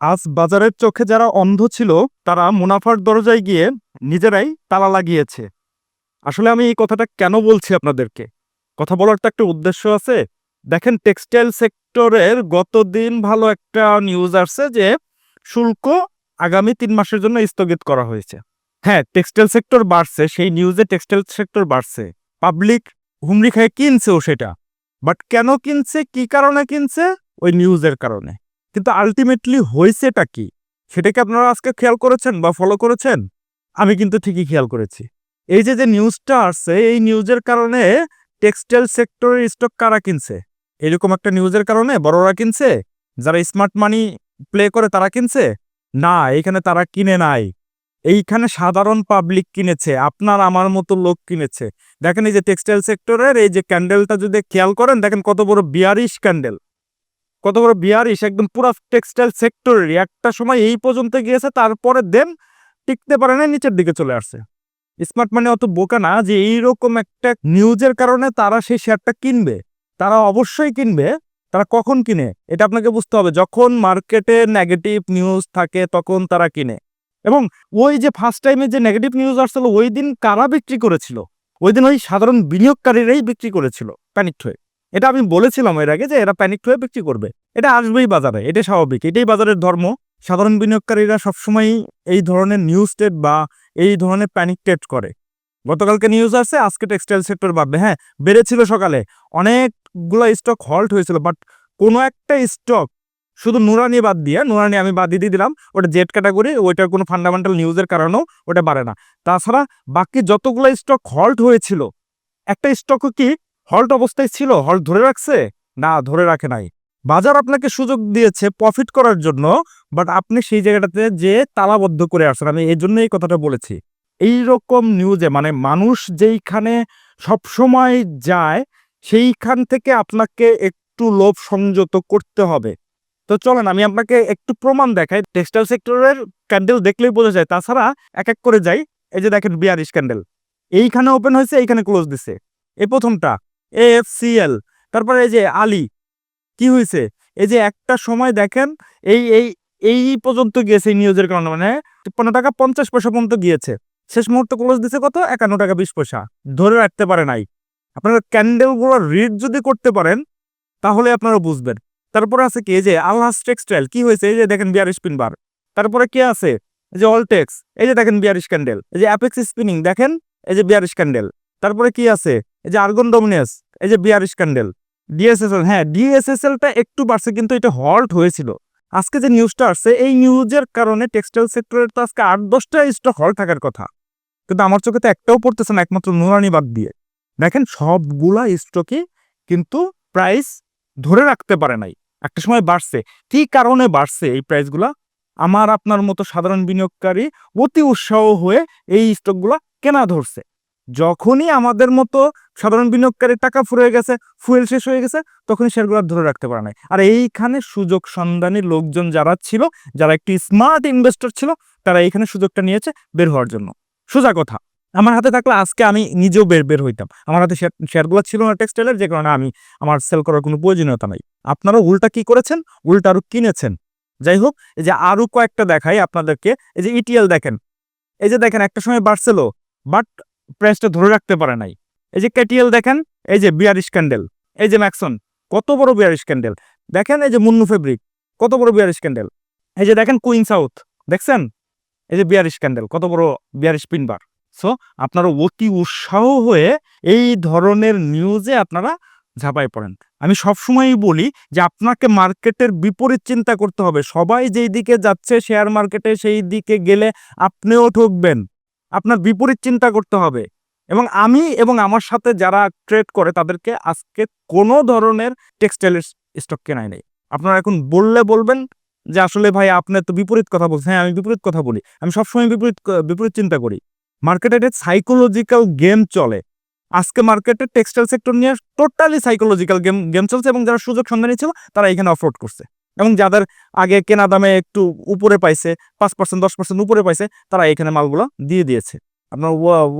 আজ বাজারের চোখে যারা অন্ধ ছিল, তারা মুনাফার দরজায় গিয়ে নিজেরাই তালা লাগিয়েছে। আসলে আমি এই কথাটা কেন বলছি আপনাদেরকে? কথা বলার তো একটা উদ্দেশ্য আছে। দেখেন, টেক্সটাইল সেক্টরের গতদিন ভালো একটা নিউজ আসছে যে, শুল্ক আগামী তিন মাসের জন্য স্থগিত করা হয়েছে। হ্যাঁ টেক্সটাইল সেক্টর বাড়ছে, সেই নিউজে টেক্সটাইল সেক্টর বাড়ছে। পাবলিক হুমড়ি খেয়ে কিনছেও সেটা। বাট কেন কিনছে, কি কারণে কিনছে? ওই নিউজের কারণে। কিন্তু আলটিমেটলি হয়েছেটা কি? সেটাকে আপনারা আজকে খেয়াল করেছেন বা ফলো করেছেন? আমি কিন্তু ঠিকই খেয়াল করেছি। এই যে যে নিউজটা আসছে, এই নিউজের কারণে টেক্সটাইল সেক্টরের স্টক কারা কিনছে? এরকম একটা নিউজের কারণে বড়রা কিনছে? যারা স্মার্ট মানি প্লে করে তারা কিনছে? না, এখানে তারা কিনে নাই। এইখানে সাধারণ পাবলিক কিনেছে, আপনার আমার মতো লোক কিনেছে। দেখেন এই যে টেক্সটাইল সেক্টরের এই যে ক্যান্ডেলটা যদি খেয়াল করেন, দেখেন কত বড় বিয়ারিশ ক্যান্ডেল কত বড় বিয়ারিশ, একদম পুরো টেক্সটাইল সেক্টরেরই একটা সময় এই পর্যন্ত গিয়েছে, তারপরে দেন টিকতে পারে না নিচের দিকে চলে আসছে। স্মার্ট মানে অত বোকা না যে এইরকম একটা নিউজের কারণে তারা সেই শেয়ারটা কিনবে। তারা অবশ্যই কিনবে, তারা কখন কিনে, এটা আপনাকে বুঝতে হবে। যখন মার্কেটে নেগেটিভ নিউজ থাকে, তখন তারা কিনে। এবং ওই যে ফার্স্ট টাইমে যে নেগেটিভ নিউজ আসছিল, ওই দিন কারা বিক্রি করেছিল? ওই দিন ওই সাধারণ বিনিয়োগকারীরাই বিক্রি করেছিল প্যানিকড হয়ে। এটা আমি বলেছিলাম এর আগে যে এরা প্যানিক হয়ে বিক্রি করবে। এটা আসবেই বাজারে এটা স্বাভাবিক, এটাই বাজারের ধর্ম। সাধারণ বিনিয়োগকারীরা সবসময় এই ধরনের নিউজ টেট বা এই ধরনের প্যানিক টেট করে। গতকালকে নিউজ আসছে আজকে টেক্সটাইল সেক্টর বাড়বে। হ্যাঁ বেড়েছিল সকালে। অনেকগুলো স্টক হল্ট হয়েছিল বাট কোনো একটা স্টক শুধু নুরানি বাদ দিয়ে, নুরানি আমি বাদ দিয়ে দিলাম, ওটা জেড ক্যাটাগরি ওইটার কোনো ফান্ডামেন্টাল নিউজের কারণেও ওটা বাড়ে না। তাছাড়া বাকি যতগুলো স্টক হল্ট হয়েছিল, একটা স্টকও কি হল্ট অবস্থায় ছিল, হল্ট ধরে রাখছে? না, ধরে রাখে নাই। বাজার আপনাকে সুযোগ দিয়েছে প্রফিট করার জন্য বাট আপনি সেই জায়গাটাতে যে তালাবদ্ধ করে আসছেন, আমি এই জন্য এই কথাটা বলেছি। এই রকম নিউজে মানে মানুষ যেইখানে সবসময় যায়, সেইখান থেকে আপনাকে একটু লোভ সংযত করতে হবে। তো চলেন, আমি আপনাকে একটু প্রমাণ দেখাই। টেক্সটাইল সেক্টরের ক্যান্ডেল দেখলেই বোঝা যায়, তাছাড়া এক এক করে যাই। এই যে দেখেন বিয়ারিশ ক্যান্ডেল এইখানে ওপেন হয়েছে, এইখানে ক্লোজ দিছে। এই প্রথমটা। এফ সিএল তারপরে এই যে আলী, কি হয়েছে এই যে একটা সময় দেখেন, এই এই এই পর্যন্ত গিয়েছে নিউজের কারণে মানে তিপ্পান্ন টাকা পঞ্চাশ পয়সা পর্যন্ত গিয়েছে। শেষ মুহূর্তে ক্লোজ দিছে কত? একান্ন টাকা বিশ পয়সা। ধরে রাখতে পারে নাই। আপনারা ক্যান্ডেলগুলো রিড যদি করতে পারেন, তাহলে আপনারা বুঝবেন। তারপরে আছে কি? এই যে আলহাস টেক্সটাইল, কি হয়েছে এই যে দেখেন বিয়ারিশ পিন বার তারপরে কি আছে? এই যে অলটেক্স এই যে দেখেন বিয়ারিশ ক্যান্ডেল এই যে অ্যাপেক্স স্পিনিং দেখেন? এই যে বিয়ারিশ ক্যান্ডেল তারপরে কি আছে? এই যে আর্গন ডোমিনেস এই যে বিয়ারিশ ক্যান্ডেল ডিএসএসএল হ্যাঁ ডিএসএসএলটা একটু বাড়ছে কিন্তু এটা হল্ট হয়েছিল। আজকে যে নিউজটা আসছে, এই নিউজের কারণে টেক্সটাইল সেক্টরের তো আজকে আট, দশটা স্টক হল্ট থাকার কথা। কিন্তু আমার চোখে তো একটাও পড়তেছে না, একমাত্র নুরানি বাদ দিয়ে। দেখেন, সবগুলা স্টকই কিন্তু প্রাইস ধরে রাখতে পারে নাই। একটা সময় বাড়ছে। কি কারণে বাড়ছে এই প্রাইসগুলা আমার আপনার মতো সাধারণ বিনিয়োগকারী অতি উৎসাহ হয়ে এই স্টকগুলা কেনা ধরছে। যখনই আমাদের মতো সাধারণ বিনিয়োগকারীর টাকা ফুরিয়ে গেছে, ফুয়েল শেষ হয়ে গেছে, তখনই শেয়ারগুলো ধরে রাখতে পারে নাই। আর এইখানে সুযোগ সন্ধানী লোকজন যারা ছিল, যারা একটি স্মার্ট ইনভেস্টর ছিল, তারা এইখানে সুযোগটা নিয়েছে বের হওয়ার জন্য। সোজা কথা, আমার হাতে থাকলে আজকে আমি নিজেও বের বের হইতাম। আমার হাতে শেয়ার, শেয়ারগুলো ছিল না টেক্সটাইলের, যে কারণে আমি আমার সেল করার কোনো প্রয়োজনীয়তা নাই। আপনারা উল্টা কি করেছেন? উল্টা আরও কিনেছেন। যাই হোক, এই যে আরও কয়েকটা দেখাই আপনাদেরকে। এই যে ইটিএল দেখেন। এই যে দেখেন, একটা সময় বাড়ছিল বাট প্রাইসটা ধরে রাখতে পারে নাই। এই যে কেটিএল দেখেন, এই যে বিয়ারিশ ক্যান্ডেল এই যে ম্যাক্সন, কত বড় বিয়ারিশ ক্যান্ডেল দেখেন এই যে মুন্নু ফেব্রিক, কত বড় বিয়ারিশ ক্যান্ডেল এই যে দেখেন কুইন সাউথ, দেখছেন? এই যে বিয়ারিশ ক্যান্ডেল কত বড় বিয়ারিশ পিনবার সো, আপনারা অতি উৎসাহ হয়ে এই ধরনের নিউজে আপনারা ঝাঁপাই পড়েন। আমি সবসময়ই বলি যে আপনাকে মার্কেটের বিপরীত চিন্তা করতে হবে। সবাই যেই দিকে যাচ্ছে শেয়ার মার্কেটে, সেই দিকে গেলে আপনিও ঠকবেন। আপনার বিপরীত চিন্তা করতে হবে। এবং আমি এবং আমার সাথে যারা ট্রেড করে, তাদেরকে আজকে কোনো ধরনের টেক্সটাইলের স্টক কেনাই নেই। আপনারা এখন বললে বলবেন যে, আসলে ভাই আপনার তো বিপরীত কথা বলছেন। হ্যাঁ আমি বিপরীত কথা বলি। আমি সবসময় বিপরীত বিপরীত চিন্তা করি। মার্কেটে একটা সাইকোলজিক্যাল গেম চলে। আজকে মার্কেটে টেক্সটাইল সেক্টর নিয়ে টোটালি সাইকোলজিক্যাল গেম গেম চলছে এবং যারা সুযোগ সন্ধানী ছিল, তারা এখানে অফরোড করছে। এবং যাদের আগে কেনা দামে একটু উপরে পাইছে, পাঁচ পার্সেন্ট দশ পার্সেন্ট উপরে পাইছে, তারা এখানে মালগুলো দিয়ে দিয়েছে। আপনার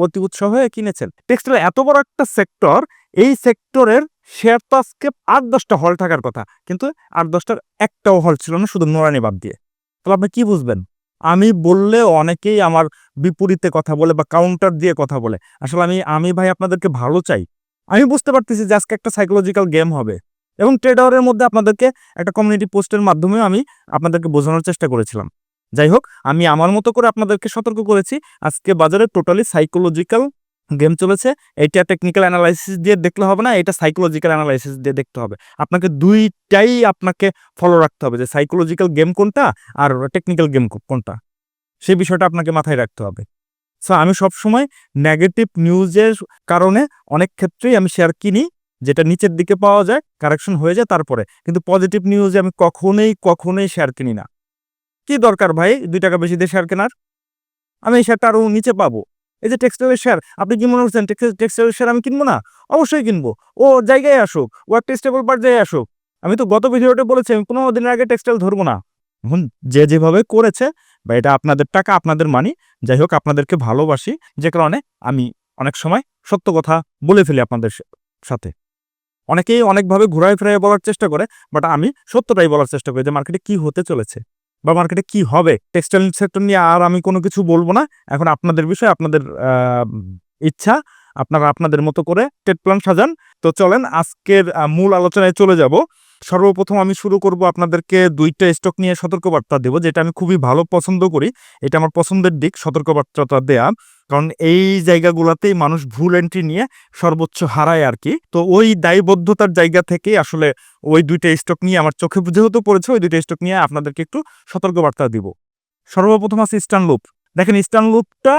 অতি উৎসাহ হয়ে কিনেছেন। টেক্সটাইল এত বড় একটা সেক্টর, এই সেক্টরের শেয়ার তো আজকে আট দশটা হল থাকার কথা, কিন্তু আট দশটার একটাও হল ছিল না শুধু নোরানি বাদ দিয়ে। তাহলে আপনি কি বুঝবেন? আমি বললে অনেকেই আমার বিপরীতে কথা বলে বা কাউন্টার দিয়ে কথা বলে। আসলে আমি আমি ভাই আপনাদেরকে ভালো চাই। আমি বুঝতে পারতেছি যে আজকে একটা সাইকোলজিক্যাল গেম হবে। এবং ট্রেডারের মধ্যে আপনাদেরকে একটা কমিউনিটি পোস্টের মাধ্যমেও আমি আপনাদেরকে বোঝানোর চেষ্টা করেছিলাম। যাই হোক, আমি আমার মতো করে আপনাদেরকে সতর্ক করেছি। আজকে বাজারে টোটালি সাইকোলজিক্যাল গেম চলেছে। এটা টেকনিক্যাল অ্যানালাইসিস দিয়ে দেখলে হবে না, এটা সাইকোলজিক্যাল অ্যানালাইসিস দিয়ে দেখতে হবে। আপনাকে দুইটাই আপনাকে ফলো রাখতে হবে, যে সাইকোলজিক্যাল গেম কোনটা আর টেকনিক্যাল গেম কোনটা। সেই বিষয়টা আপনাকে মাথায় রাখতে হবে। সো আমি সবসময় নেগেটিভ নিউজের কারণে অনেক ক্ষেত্রেই আমি শেয়ার কিনি। যেটা নিচের দিকে পাওয়া যায় কারেকশন হয়ে যায় তারপরে। কিন্তু পজিটিভ নিউজে আমি কখনোই কখনোই শেয়ার কিনি না। কি দরকার ভাই? দুই টাকা বেশি দিয়ে শেয়ার কেনার? আমি এই শেয়ারটা আরও নিচে পাবো। এই যে টেক্সটাইলের শেয়ার আপনি কি মনে করছেন টেক্সটাইলের শেয়ার আমি কিনবো না? অবশ্যই কিনবো। ও জায়গায় আসুক, ও একটা স্টেবল পর্যায়ে আসুক। আমি তো গত ভিডিওতে বলেছি, আমি কোনো দিনের আগে টেক্সটাইল ধরবো না। এখন যে যেভাবে করেছে, বা এটা আপনাদের টাকা, আপনাদের মানি যাই হোক, আপনাদেরকে ভালোবাসি, যে কারণে আমি অনেক সময় সত্য কথা বলে ফেলি আপনাদের সাথে। অনেকেই অনেকভাবে ঘুরায় ফিরাই বলার চেষ্টা করে বাট আমি সত্যটাই বলার চেষ্টা করি যে মার্কেটে কি হতে চলেছে বা মার্কেটে কি হবে। টেক্সটাইল সেক্টর নিয়ে আর আমি কোনো কিছু বলব না। এখন আপনাদের বিষয়ে আপনাদের ইচ্ছা, আপনারা আপনাদের মতো করে টেট প্ল্যান সাজান। তো চলেন আজকের মূল আলোচনায় চলে যাব। সর্বপ্রথম আমি শুরু করব আপনাদেরকে দুইটা স্টক নিয়ে সতর্কবার্তা দেব, যেটা আমি খুবই ভালো পছন্দ করি। এটা আমার পছন্দের দিক, সতর্কবার্তাটা দেয়া কারণ এই জায়গাগুলোতেই মানুষ ভুল এন্ট্রি নিয়ে সর্বোচ্চ হারায় আর কি। তো ওই দায়বদ্ধতার জায়গা থেকেই আসলে ওই দুইটা স্টক নিয়ে আমার চোখে যেহেতু পড়েছে, ওই দুইটা স্টক নিয়ে আপনাদেরকে একটু সতর্কবার্তা দিব। সর্বপ্রথম আছে ইস্টার্ন লুপ দেখেন ইস্টার্ন লুপটা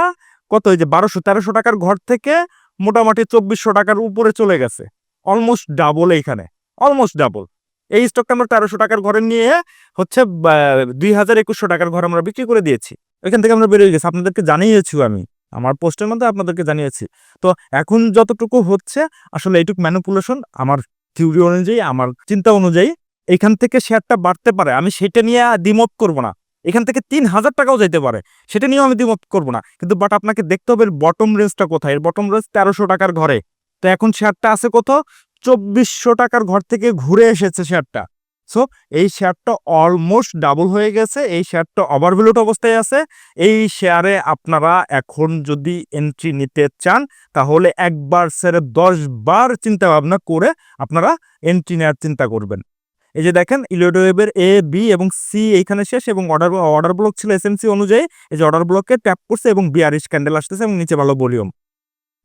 কত? এই যে বারোশো, তেরোশো টাকার ঘর থেকে মোটামুটি চব্বিশশো টাকার উপরে চলে গেছে। অলমোস্ট ডাবল এইখানে। অলমোস্ট ডাবল এই স্টকটা আমরা তেরোশো টাকার ঘরে নিয়ে হচ্ছে দুই হাজার একুশশো টাকার ঘর আমরা বিক্রি করে দিয়েছি। ওইখান থেকে আমরা বেরিয়ে গেছি। আপনাদেরকে জানিয়েছি আমি। আমার পোস্টের মধ্যে আপনাদেরকে জানিয়েছি। তো এখন যতটুকু হচ্ছে, আসলে এইটুক ম্যানুপুলেশন আমার থিওরি অনুযায়ী, আমার চিন্তা অনুযায়ী এখান থেকে শেয়ারটা বাড়তে পারে। আমি সেটা নিয়ে দ্বিমত করব না। এখান থেকে তিন হাজার টাকাও যেতে পারে। সেটা নিয়েও আমি দ্বিমত করব না। কিন্তু বাট আপনাকে দেখতে হবে বটম রেঞ্জটা কোথায়? এর বটম রেঞ্জ তেরোশো টাকার ঘরে। তো এখন শেয়ারটা আছে কত চব্বিশশো টাকার ঘর থেকে ঘুরে এসেছে শেয়ারটা। সো এই শেয়ারটা অলমোস্ট ডাবল হয়ে গেছে, এই শেয়ারটা ওভারভ্যালুড অবস্থায় আছে। এই শেয়ারে আপনারা এখন যদি এন্ট্রি নিতে চান, তাহলে একবার সেরে দশ বার চিন্তা ভাবনা করে আপনারা এন্ট্রি নেওয়ার চিন্তা করবেন। এই যে দেখেন ইলিওডোয়েবের এ বি এবং সি এইখানে শেষ এবং অর্ডার অর্ডার ব্লক ছিল এসএমসি অনুযায়ী। এই যে অর্ডার ব্লকে ট্যাপ করছে এবং বিয়ারিশ ক্যান্ডেল আসতেছে এবং নিচে ভালো ভলিউম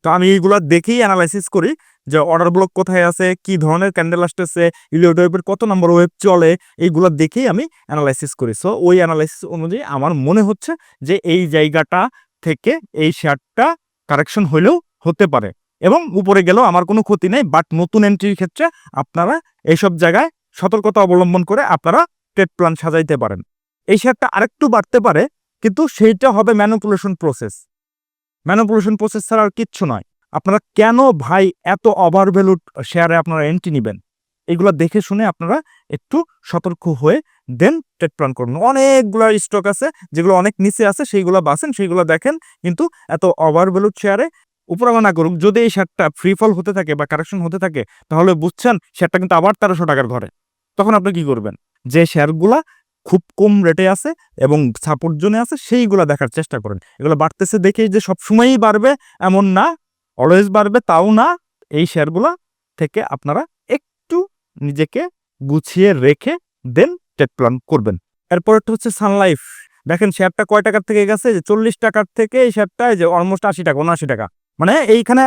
তো আমি এইগুলা দেখেই অ্যানালাইসিস করি যে অর্ডার ব্লক কোথায় আছে, কি ধরনের ক্যান্ডেল আসতেছে ইলিওড ওয়েবের কত নম্বর ওয়েব চলে, এইগুলা দেখেই আমি অ্যানালাইসিস করি। সো ওই অ্যানালাইসিস অনুযায়ী আমার মনে হচ্ছে যে এই জায়গাটা থেকে এই শেয়ারটা কারেকশন হলেও হতে পারে এবং উপরে গেলেও আমার কোনো ক্ষতি নেই বাট নতুন এন্ট্রির ক্ষেত্রে আপনারা এইসব জায়গায় সতর্কতা অবলম্বন করে আপনারা ট্রেড প্ল্যান সাজাইতে পারেন। এই শেয়ারটা আরেকটু বাড়তে পারে, কিন্তু সেইটা হবে ম্যানুপুলেশন প্রসেস ম্যানুপুলেশন প্রসেস ছাড়া আর কিচ্ছু নয়। আপনারা কেন ভাই এত ওভার ভ্যালুড শেয়ারে আপনারা এন্ট্রি নেবেন? এগুলো দেখে শুনে আপনারা একটু সতর্ক হয়ে দেন ট্রেড প্ল্যান করুন। অনেকগুলো স্টক আছে, যেগুলো অনেক নিচে আছে, সেইগুলো বাসেন সেইগুলো দেখেন, কিন্তু এত ওভার ভ্যালুড শেয়ারে উপরামা না করুক। যদি এই শেয়ারটা ফ্রি ফল হতে থাকে বা কারেকশন হতে থাকে, তাহলে বুঝছেন শেয়ারটা কিন্তু আবার তেরোশো টাকার ঘরে। তখন আপনি কি করবেন? যে শেয়ারগুলা খুব কম রেটে আছে এবং সাপোর্ট জোনে আছে, সেইগুলো দেখার চেষ্টা করেন। এগুলো বাড়তেছে দেখেই যে সবসময়ই বাড়বে এমন না অলওয়েজ বাড়বে, তাও না। এই শেয়ারগুলো থেকে আপনারা একটু নিজেকে গুছিয়ে রেখে দেন ট্রেড প্ল্যান করবেন। এরপরটা হচ্ছে সানলাইফ দেখেন শেয়ারটা কয় টাকার থেকে গেছে? যে চল্লিশ টাকার থেকে এই শেয়ারটা যে অলমোস্ট আশি টাকা, উনআশি টাকা। মানে এইখানে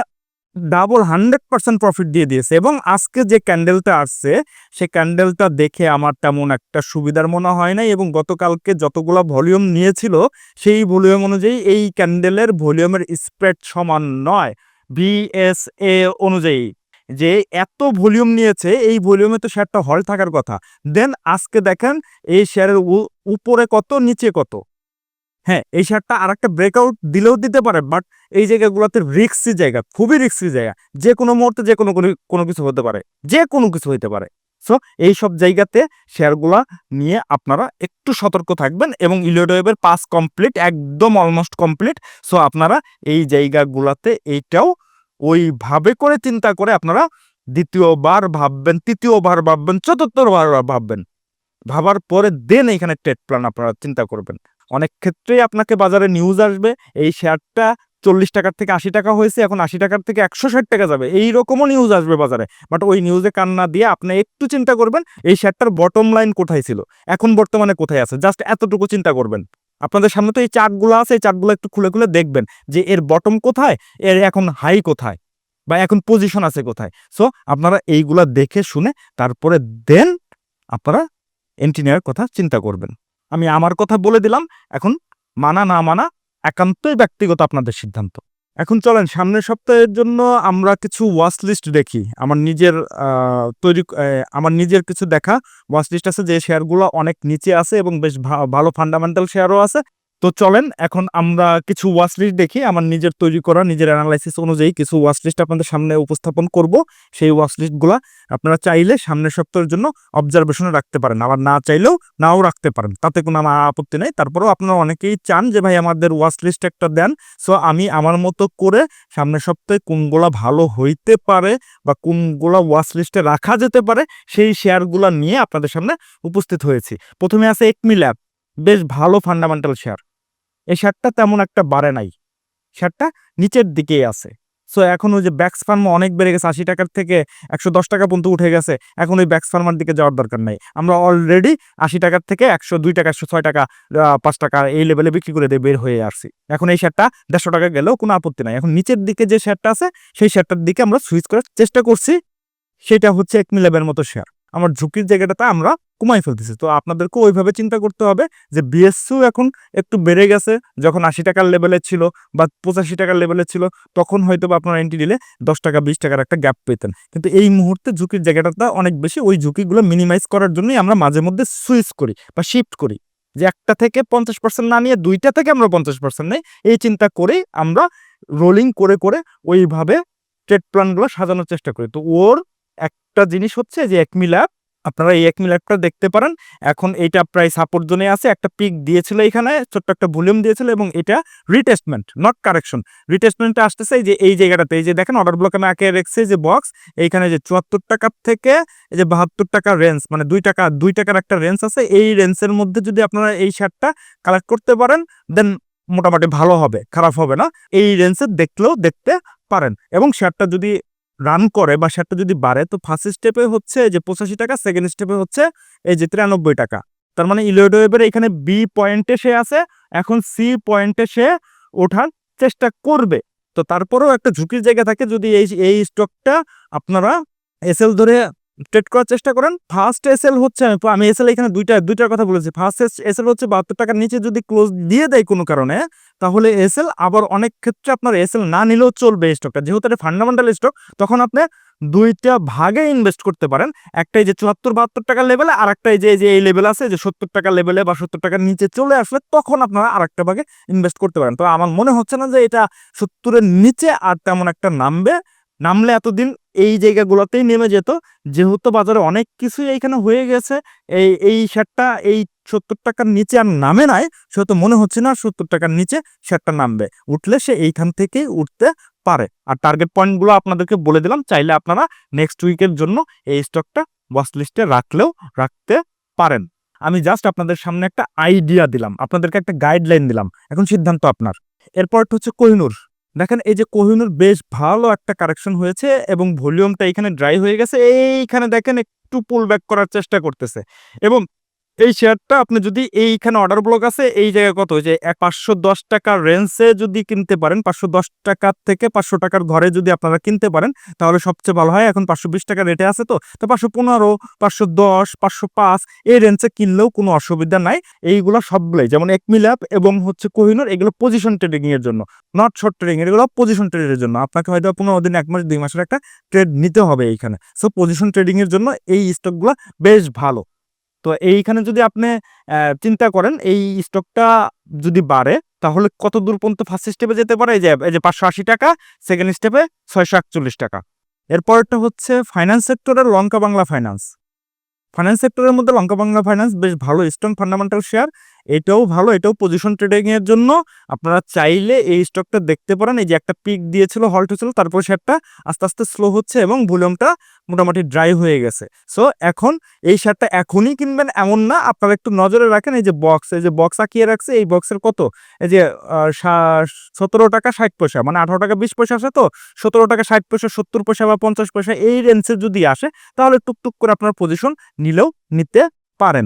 ডাবল হান্ড্রেড পার্সেন্ট প্রফিট দিয়ে দিয়েছে এবং আজকে যে ক্যান্ডেলটা আসছে সেই ক্যান্ডেলটা দেখে আমার তেমন একটা সুবিধার মনে হয় নাই এবং গতকালকে যতগুলো ভলিউম নিয়েছিল, সেই ভলিউম অনুযায়ী এই ক্যান্ডেলের ভলিউমের স্প্রেড সমান নয়। বিএসএ অনুযায়ী যে এত ভলিউম নিয়েছে, এই ভলিউমে তো শেয়ারটা হল থাকার কথা। দেন আজকে দেখেন, এই শেয়ারের উপরে কত, নিচে কত? হ্যাঁ এই শেয়ারটা আর একটা ব্রেকআউট দিলেও দিতে পারে বাট এই জায়গাগুলোতে রিক্সি জায়গা, খুবই রিক্সি জায়গা। যে কোনো মুহূর্তে যে কোনো কোনো- কিছু হতে পারে, যে কোনো কিছু হতে পারে। সো এই সব জায়গাতে শেয়ারগুলা নিয়ে আপনারা একটু সতর্ক থাকবেন এবং ইলিওডোয়েবের পাস কমপ্লিট একদম অলমোস্ট কমপ্লিট সো আপনারা এই জায়গাগুলাতে এইটাও ওইভাবে করে চিন্তা করে আপনারা দ্বিতীয়বার ভাববেন, তৃতীয়বার ভাববেন, চতুর্থবার ভাববেন। ভাবার পরে দেন এখানে ট্রেড প্ল্যান আপনারা চিন্তা করবেন। অনেক ক্ষেত্রেই আপনাকে বাজারে নিউজ আসবে, এই শেয়ারটা চল্লিশ টাকার থেকে আশি টাকা হয়েছে, এখন আশি টাকার থেকে একশো ষাট টাকা যাবে। এই রকমও নিউজ আসবে বাজারে। বাট ওই নিউজে কান না দিয়ে আপনি একটু চিন্তা করবেন, এই শেয়ারটার বটম লাইন কোথায় ছিল? এখন বর্তমানে কোথায় আছে? জাস্ট এতটুকু চিন্তা করবেন। আপনাদের সামনে তো এই চার্টগুলো আছে, এই চার্টগুলো একটু খুলে খুলে দেখবেন যে এর বটম কোথায়, এর এখন হাই কোথায়, বা এখন পজিশন আছে কোথায়। সো আপনারা এইগুলা দেখে শুনে তারপরে দেন আপনারা এন্ট্রি নেওয়ার কথা চিন্তা করবেন। আমি আমার কথা বলে দিলাম, এখন মানা না মানা একান্তই ব্যক্তিগত আপনাদের সিদ্ধান্ত। এখন চলেন, সামনের সপ্তাহের জন্য আমরা কিছু ওয়াচ লিস্ট দেখি। আমার নিজের তৈরি আমার নিজের কিছু দেখা ওয়াচ লিস্ট আছে, যে শেয়ারগুলো অনেক নিচে আছে এবং বেশ ভালো ফান্ডামেন্টাল শেয়ারও আছে। তো চলেন, এখন আমরা কিছু ওয়াচ লিস্ট দেখি, আমার নিজের তৈরি করা, নিজের অ্যানালাইসিস অনুযায়ী কিছু ওয়াচ লিস্ট আপনাদের সামনে উপস্থাপন করব। সেই ওয়াচ লিস্টগুলো আপনারা চাইলে সামনের সপ্তাহের জন্য অবজারভেশনে রাখতে পারেন, আবার না চাইলেও নাও রাখতে পারেন। তাতে কোনো আমার আপত্তি নেই। তারপরেও আপনারা অনেকেই চান যে, ভাই, আমাদের ওয়াচ লিস্ট একটা দেন। সো আমি আমার মতো করে সামনের সপ্তাহে কোনগুলো ভালো হইতে পারে বা কোনগুলো ওয়াচ লিস্টে রাখা যেতে পারে, সেই শেয়ারগুলো নিয়ে আপনাদের সামনে উপস্থিত হয়েছি। প্রথমে আছে একমি ল্যাব বেশ ভালো ফান্ডামেন্টাল শেয়ার এই শেয়ারটা তেমন একটা বাড়ে নাই। শেয়ারটা নিচের দিকেই আছে। সো এখন ওই যে ব্যাক্স ফার্মা অনেক বেড়ে গেছে, আশি টাকার থেকে একশো দশ টাকা পর্যন্ত উঠে গেছে। এখন ওই ব্যাক্স ফার্মার দিকে যাওয়ার দরকার নাই। আমরা অলরেডি আশি টাকার থেকে একশো দুই টাকা, একশো ছয় টাকা পাঁচ টাকা এই লেভেলে বিক্রি করে দিয়ে বের হয়ে আসছি। এখন এই শেয়ারটা দেড়শো টাকা গেলেও কোনো আপত্তি নাই। এখন নিচের দিকে যে শেয়ারটা আছে, সেই শেয়ারটার দিকে আমরা সুইচ করার চেষ্টা করছি। সেটা হচ্ছে এক মিলেবের মতো শেয়ার আমার ঝুঁকির জায়গাটাতে আমরা কমাই ফেলতেছি। তো আপনাদেরকে ওইভাবে চিন্তা করতে হবে যে বিএসসিও এখন একটু বেড়ে গেছে, যখন আশি টাকার লেভেলে ছিল বা পঁচাশি টাকার লেভেলে ছিল, তখন হয়তো বা আপনারা এন্ট্রি দিলে দশ টাকা, বিশ টাকার একটা গ্যাপ পেতেন। কিন্তু এই মুহূর্তে ঝুঁকির জায়গাটাতে অনেক বেশি ওই ঝুঁকিগুলো মিনিমাইজ করার জন্যই আমরা মাঝে মধ্যে সুইচ করি বা শিফট করি। যে একটা থেকে পঞ্চাশ পার্সেন্ট না নিয়ে দুইটা থেকে আমরা পঞ্চাশ পার্সেন্ট নেই, এই চিন্তা করেই আমরা রোলিং করে করে ওইভাবে ট্রেড প্ল্যানগুলো সাজানোর চেষ্টা করি। তো ওর একটা জিনিস হচ্ছে যে এক মিলাপ আপনারা এই এক মিলাপটা দেখতে পারেন। এখন এইটা প্রায় সাপোর্ট জোনে আছে, একটা পিক দিয়েছিল এখানে, ছোট্ট একটা ভলিউম দিয়েছিল এবং এটা রিটেস্টমেন্ট নট কারেকশন রিটেস্টমেন্টটা আসতেছে যে, এই জায়গাটাতে, এই যে দেখেন অর্ডার ব্লক আমি আঁকে রেখেছি যে বক্স এইখানে যে চুয়াত্তর টাকার থেকে এই যে বাহাত্তর টাকার রেঞ্জ মানে দুই টাকা, দুই টাকার একটা রেঞ্জ আছে, এই রেঞ্জের মধ্যে যদি আপনারা এই শার্টটা কালেক্ট করতে পারেন দেন মোটামুটি ভালো হবে, খারাপ হবে না। এই রেঞ্জে দেখলেও দেখতে পারেন। এবং শেয়ারটা যদি রান করে বা শেয়ারটা যদি বাড়ে, তো ফার্স্ট স্টেপে হচ্ছে যে পঁচাশি টাকা সেকেন্ড স্টেপে হচ্ছে এই যে তিরানব্বই টাকা। তার মানে ইলিয়ড এখানে বি পয়েন্টে সে আছে, এখন সি পয়েন্টে সে ওঠার চেষ্টা করবে। তো তারপরেও একটা ঝুঁকির জায়গা থাকে যদি এই এই স্টকটা আপনারা এসএল ধরে ট্রেড করার চেষ্টা করেন। ফার্স্ট এসএল হচ্ছে, আমি- এসএল এখানে দুইটা, দুইটার কথা বলেছি। ফার্স্ট এসএল হচ্ছে বাহাত্তর টাকার নিচে যদি ক্লোজ দিয়ে দেয় কোনো কারণে, তাহলে এসএল আবার অনেক ক্ষেত্রে আপনার এসএল না নিলেও চলবে স্টকটা যেহেতু এটা ফান্ডামেন্টাল স্টক তখন আপনি দুইটা ভাগে ইনভেস্ট করতে পারেন। একটা এই যে চুয়াত্তর, বাহাত্তর টাকার লেভেলে আর একটা এই যে যে এই লেভেল আছে, যে সত্তর টাকার লেভেলে বা সত্তর টাকার নিচে চলে আসলে তখন আপনারা আর একটা ভাগে ইনভেস্ট করতে পারেন। তো আমার মনে হচ্ছে না যে এটা সত্তরের নিচে আর তেমন একটা নামবে। নামলে এতদিন এই জায়গাগুলোতেই নেমে যেত। যেহেতু বাজারে অনেক কিছুই এইখানে হয়ে গেছে, এই এই শেয়ারটা এই সত্তর টাকার নিচে আর নামে নাই, সেহেতু মনে হচ্ছে না সত্তর টাকার নিচে শেয়ারটা নামবে। উঠলে সে এইখান থেকেই উঠতে পারে। আর টার্গেট পয়েন্টগুলো আপনাদেরকে বলে দিলাম, চাইলে আপনারা নেক্সট উইকের জন্য এই স্টকটা ওয়াচ লিস্টে রাখলেও রাখতে পারেন। আমি জাস্ট আপনাদের সামনে একটা আইডিয়া দিলাম, আপনাদেরকে একটা গাইডলাইন দিলাম। এখন সিদ্ধান্ত আপনার। এরপর হচ্ছে কোহিনুর। দেখেন, এই যে কোহিনুর বেশ ভালো একটা কারেকশন হয়েছে এবং ভলিউমটা এখানে ড্রাই হয়ে গেছে। এইখানে দেখেন একটু পুল ব্যাক করার চেষ্টা করতেছে। এবং এই শেয়ারটা আপনি যদি এইখানে অর্ডার ব্লক আছে, এই জায়গায় কত? যে এক পাঁচশো দশ টাকার রেঞ্জে যদি কিনতে পারেন, পাঁচশো দশ টাকার থেকে পাঁচশো টাকার ঘরে যদি আপনারা কিনতে পারেন, তাহলে সবচেয়ে ভালো হয়। এখন পাঁচশো বিশ টাকা রেটে আছে তো। তো পাঁচশো পনেরো, পাঁচশো দশ, পাঁচশো পাঁচ, এই রেঞ্জে কিনলেও কোনো অসুবিধা নাই। এইগুলো সবগুলোই, যেমন একমিল্যাপ এবং হচ্ছে কোহিনুর, এগুলো পজিশন ট্রেডিং এর জন্য। নট শর্ট ট্রেডিং এগুলো পজিশন ট্রেডের জন্য। আপনাকে হয়তো পনেরো দিন, এক মাস, দুই মাসের একটা ট্রেড নিতে হবে এইখানে। সো পজিশন ট্রেডিং এর জন্য এই স্টকগুলো বেশ ভালো। তো এইখানে যদি আপনি চিন্তা করেন, এই স্টকটা যদি বাড়ে, তাহলে কত দূর পর্যন্ত ফার্স্ট স্টেপে যেতে পারে? এই যে এই যে পাঁচশো আশি টাকা সেকেন্ড স্টেপে ছয়শো একচল্লিশ টাকা। এরপরটা হচ্ছে ফাইন্যান্স সেক্টরের লঙ্কা বাংলা ফাইন্যান্স ফাইন্যান্স সেক্টরের মধ্যে লঙ্কা বাংলা ফাইন্যান্স বেশ ভালো স্ট্রং ফান্ডামেন্টাল শেয়ার এটাও ভালো, এটাও পজিশন ট্রেডিং এর জন্য আপনারা চাইলে এই স্টকটা দেখতে পারেন। এই যে একটা পিক দিয়েছিল হল্ট হয়েছিল, তারপর শেয়ারটা আস্তে আস্তে স্লো হচ্ছে এবং ভলিউমটা মোটামুটি ড্রাই হয়ে গেছে। সো এখন এই শেয়ারটা এখনই কিনবেন এমন না। আপনারা একটু নজরে রাখেন, এই যে বক্স এই যে বক্স আঁকিয়ে রাখছে, এই বক্সের কত? এই যে সতেরো টাকা ষাট পয়সা মানে আঠারো টাকা বিশ পয়সা আসে তো? সতেরো টাকা ষাট পয়সা, সত্তর পয়সা বা পঞ্চাশ পয়সা, এই রেঞ্জে যদি আসে, তাহলে টুকটুক করে আপনার পজিশন নিলেও নিতে পারেন।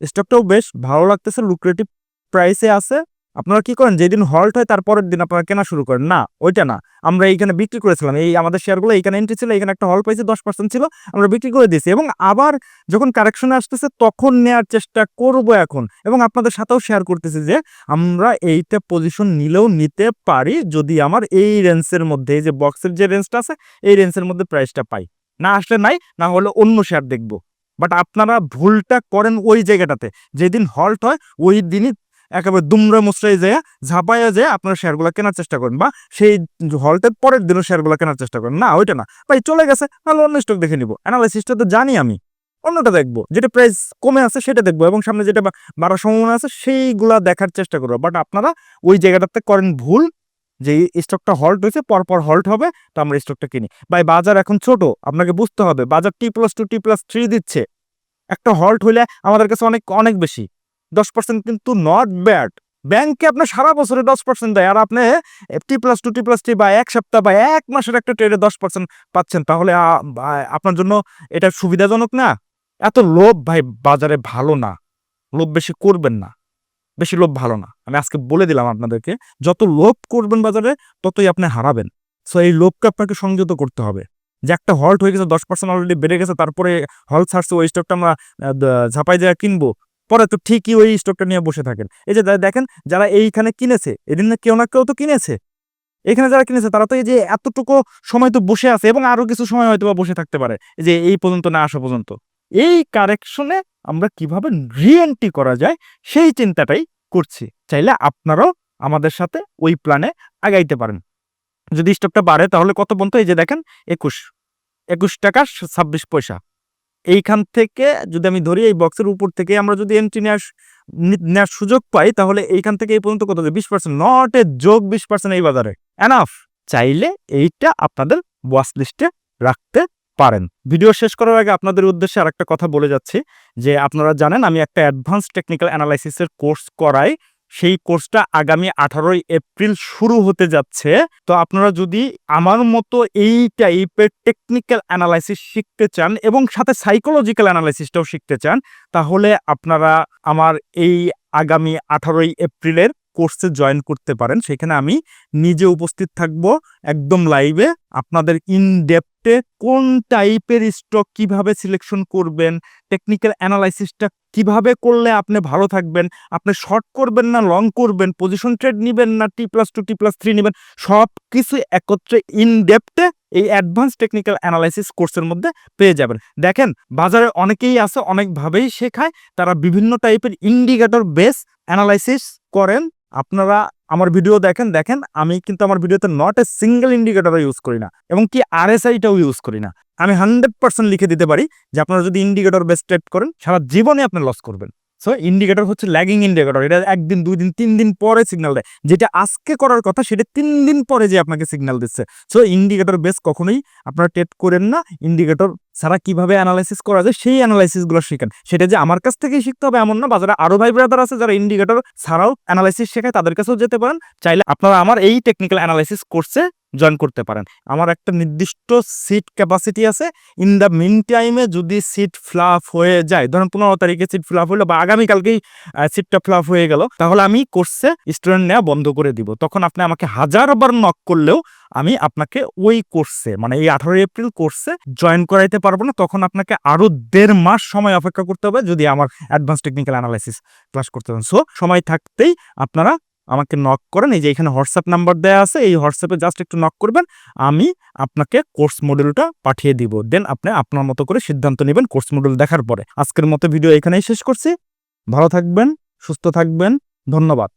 স্টকটাও বেশ ভালো লাগতেছে লুক্রেটিভ প্রাইসে আছে। আপনারা কি করেন, যেদিন হল্ট হয় তারপরের দিন আপনারা কেনা শুরু করেন। না, ওইটা না। আমরা এইখানে বিক্রি করেছিলাম। এই আমাদের শেয়ারগুলো, এইখানে এন্ট্রি ছিল এখানে একটা হল পাইছে, দশ পার্সেন্ট ছিল, আমরা বিক্রি করে দিয়েছি। এবং আবার যখন কারেকশনে আসতেছে, তখন নেওয়ার চেষ্টা করব এখন। এবং আপনাদের সাথেও শেয়ার করতেছি যে, আমরা এইটা পজিশন নিলেও নিতে পারি যদি আমার এই রেঞ্জের মধ্যে, এই যে বক্সের যে রেঞ্জটা আছে, এই রেঞ্জের মধ্যে প্রাইসটা পাই। না আসলে নাই, না হলে অন্য শেয়ার দেখব। বাট আপনারা ভুলটা করেন ওই জায়গাটাতে। যেদিন হল্ট হয়, ওই দিনই একেবারে দুমড়ে মুচড়াই যায়, ঝাঁপাইয়া যায় আপনারা শেয়ারগুলো কেনার চেষ্টা করেন বা সেই হল্টের পরের দিনও শেয়ারগুলো কেনার চেষ্টা করেন। না, ওইটা না। ভাই, চলে গেছে, তাহলে অন্য স্টক দেখে নিব। অ্যানালাইসিসটা তো জানি আমি। অন্যটা দেখব। যেটা প্রাইস কমে আছে সেটা দেখব এবং সামনে যেটা বাড়ার সম্ভাবনা আছে, সেইগুলা দেখার চেষ্টা করব। বাট আপনারা ওই জায়গাটাতে করেন ভুল যে স্টকটা হল্ট হয়েছে, পরপর হল্ট হবে, তো আমরা স্টকটা কিনি। ভাই, বাজার এখন ছোট, আপনাকে বুঝতে হবে, বাজার T plus two T plus three দিচ্ছে। একটা হল্ট হইলে আমাদের কাছে অনেক অনেক বেশি। দশ পার্সেন্ট কিন্তু নট ব্যাড ব্যাংকে আপনার সারা বছরে দশ পার্সেন্ট দেয়, আর আপনি T plus two T plus T বা এক সপ্তাহ বা এক মাসের একটা ট্রেডে দশ পার্সেন্ট পাচ্ছেন, তাহলে আপনার জন্য এটা সুবিধাজনক না? এত লোভ ভাই, বাজারে ভালো না। লোভ বেশি করবেন না। বেশি লোভ ভালো না। আমি আজকে বলে দিলাম আপনাদেরকে, যত লোভ করবেন বাজারে, ততই আপনি হারাবেন। সো এই লোভকে আপনাকে সংযত করতে হবে। যে একটা হল্ট হয়ে গেছে, দশ পার্সেন্ট অলরেডি বেড়ে গেছে, তারপরে হল্ট ছাড়ছে, ওই স্টকটা আমরা ঝাঁপাই যায় কিনবো। পরে তো ঠিকই ওই স্টকটা নিয়ে বসে থাকেন। এই যে দেখেন, যারা এইখানে কিনেছে, এদিন না কেউ না কেউ তো কিনেছে। এখানে যারা কিনেছে, তারা তো এই যে এতটুকু সময় তো বসে আছে, এবং আরও কিছু সময় হয়তো বসে থাকতে পারে, যে এই পর্যন্ত না আসা পর্যন্ত। এই কারেকশনে আমরা কীভাবে রিএন্ট্রি করা যায় সেই চিন্তাটাই করছি। চাইলে আপনারাও আমাদের সাথে ওই প্ল্যানে আগাইতে পারেন। যদি স্টকটা বাড়ে তাহলে কত পর্যন্ত? এই যে দেখেন, একুশ। একুশ টাকা ছাব্বিশ পয়সা। এইখান থেকে যদি আমি ধরি, এই বক্সের উপর থেকে আমরা যদি এন্ট্রি নেওয়ার নেওয়ার সুযোগ পাই, তাহলে এইখান থেকে এই পর্যন্ত কত বিশ পার্সেন্ট নট এ যোগ বিশ পার্সেন্ট এই বাজারে। এনাফ চাইলে এইটা আপনাদের ওয়াচ লিস্টে রাখতে পারেন। ভিডিও শেষ করার আগে আপনাদের উদ্দেশ্যে আরেকটা কথা বলে যাচ্ছি, যে আপনারা জানেন আমি একটা অ্যাডভান্স টেকনিক্যাল অ্যানালাইসিসের কোর্স করাই। সেই কোর্সটা আগামী আঠারোই এপ্রিল শুরু হতে যাচ্ছে। তো আপনারা যদি আমার মতো এই টাইপের টেকনিক্যাল অ্যানালাইসিস শিখতে চান এবং সাথে সাইকোলজিক্যাল অ্যানালাইসিসটাও শিখতে চান, তাহলে আপনারা আমার এই আগামী আঠারোই এপ্রিলের কোর্সে জয়েন করতে পারেন। সেখানে আমি নিজে উপস্থিত থাকব একদম লাইভে আপনাদের ইন ডেপথে কোন টাইপের স্টক কীভাবে সিলেকশন করবেন টেকনিক্যাল অ্যানালাইসিসটা কীভাবে করলে আপনি ভালো থাকবেন, আপনি শর্ট করবেন না লং করবেন পজিশন ট্রেড নেবেন না T plus two T plus three নেবেন সব কিছু একত্রে ইন ডেপথে এই অ্যাডভান্স টেকনিক্যাল অ্যানালাইসিস কোর্সের মধ্যে পেয়ে যাবেন। দেখেন, বাজারে অনেকেই আছে, অনেকভাবেই শেখায়, তারা বিভিন্ন টাইপের ইন্ডিকেটর বেস অ্যানালাইসিস করেন। আপনারা আমার ভিডিও দেখেন দেখেন, আমি কিন্তু আমার ভিডিওতে not a single indicator use করি না এবং কি আরএসআইটাও ইউজ করি না। আমি হান্ড্রেড পার্সেন্ট লিখে দিতে পারি যে আপনারা যদি ইন্ডিকেটর বেস্ট ট্রেড করেন, সারা জীবনে আপনি লস করবেন। সো ইন্ডিকেটর হচ্ছে ল্যাগিং ইন্ডিকেটর এটা একদিন দুই দিন তিন দিন পরে সিগন্যাল দেয়। যেটা আজকে করার কথা, সেটা তিন দিন পরে যে আপনাকে সিগন্যাল দিচ্ছে। সো ইন্ডিকেটর বেস কখনোই আপনারা টেট করেন না। ইন্ডিকেটর ছাড়া কীভাবে অ্যানালাইসিস করা যায়, সেই অ্যানালাইসিসগুলো শেখেন। সেটা যে আমার কাছ থেকেই শিখতে হবে এমন না বাজারে আরও ভাই ব্রাদার আছে, যারা ইন্ডিকেটর ছাড়াও অ্যানালাইসিস শেখায়, তাদের কাছেও যেতে পারেন। চাইলে আপনারা আমার এই টেকনিক্যাল অ্যানালাইসিস কোর্সে জয়েন করতে পারেন। আমার একটা নির্দিষ্ট সিট ক্যাপাসিটি আছে। ইন দ্য মিন টাইমে যদি সিট ফ্লাপ হয়ে যায়, ধরেন পনেরো তারিখে সিট ফ্লাপ হলো বা আগামীকালকেই সিটটা ফ্লাপ হয়ে গেল, তাহলে আমি কোর্সে স্টুডেন্ট নেওয়া বন্ধ করে দিব। তখন আপনি আমাকে হাজারবার নক করলেও আমি আপনাকে ওই কোর্সে মানে এই আঠারোই এপ্রিল কোর্সে জয়েন করাইতে পারব না। তখন আপনাকে আরও দেড় মাস সময় অপেক্ষা করতে হবে যদি আমার অ্যাডভান্স টেকনিক্যাল অ্যানালাইসিস ক্লাস করতে হবে সো সময় থাকতেই আপনারা আমাকে নক করেন, এই যে এখানে হোয়াটসঅ্যাপ নাম্বার দেওয়া আছে, এই হোয়াটসঅ্যাপে জাস্ট একটু নক করবেন, আমি আপনাকে কোর্স মডেলটা পাঠিয়ে দিব। দেন আপনি আপনার মতো করে সিদ্ধান্ত নেবেন কোর্স মডেল দেখার পরে। আজকের মতো ভিডিও এখানেই শেষ করছি। ভালো থাকবেন, সুস্থ থাকবেন, ধন্যবাদ।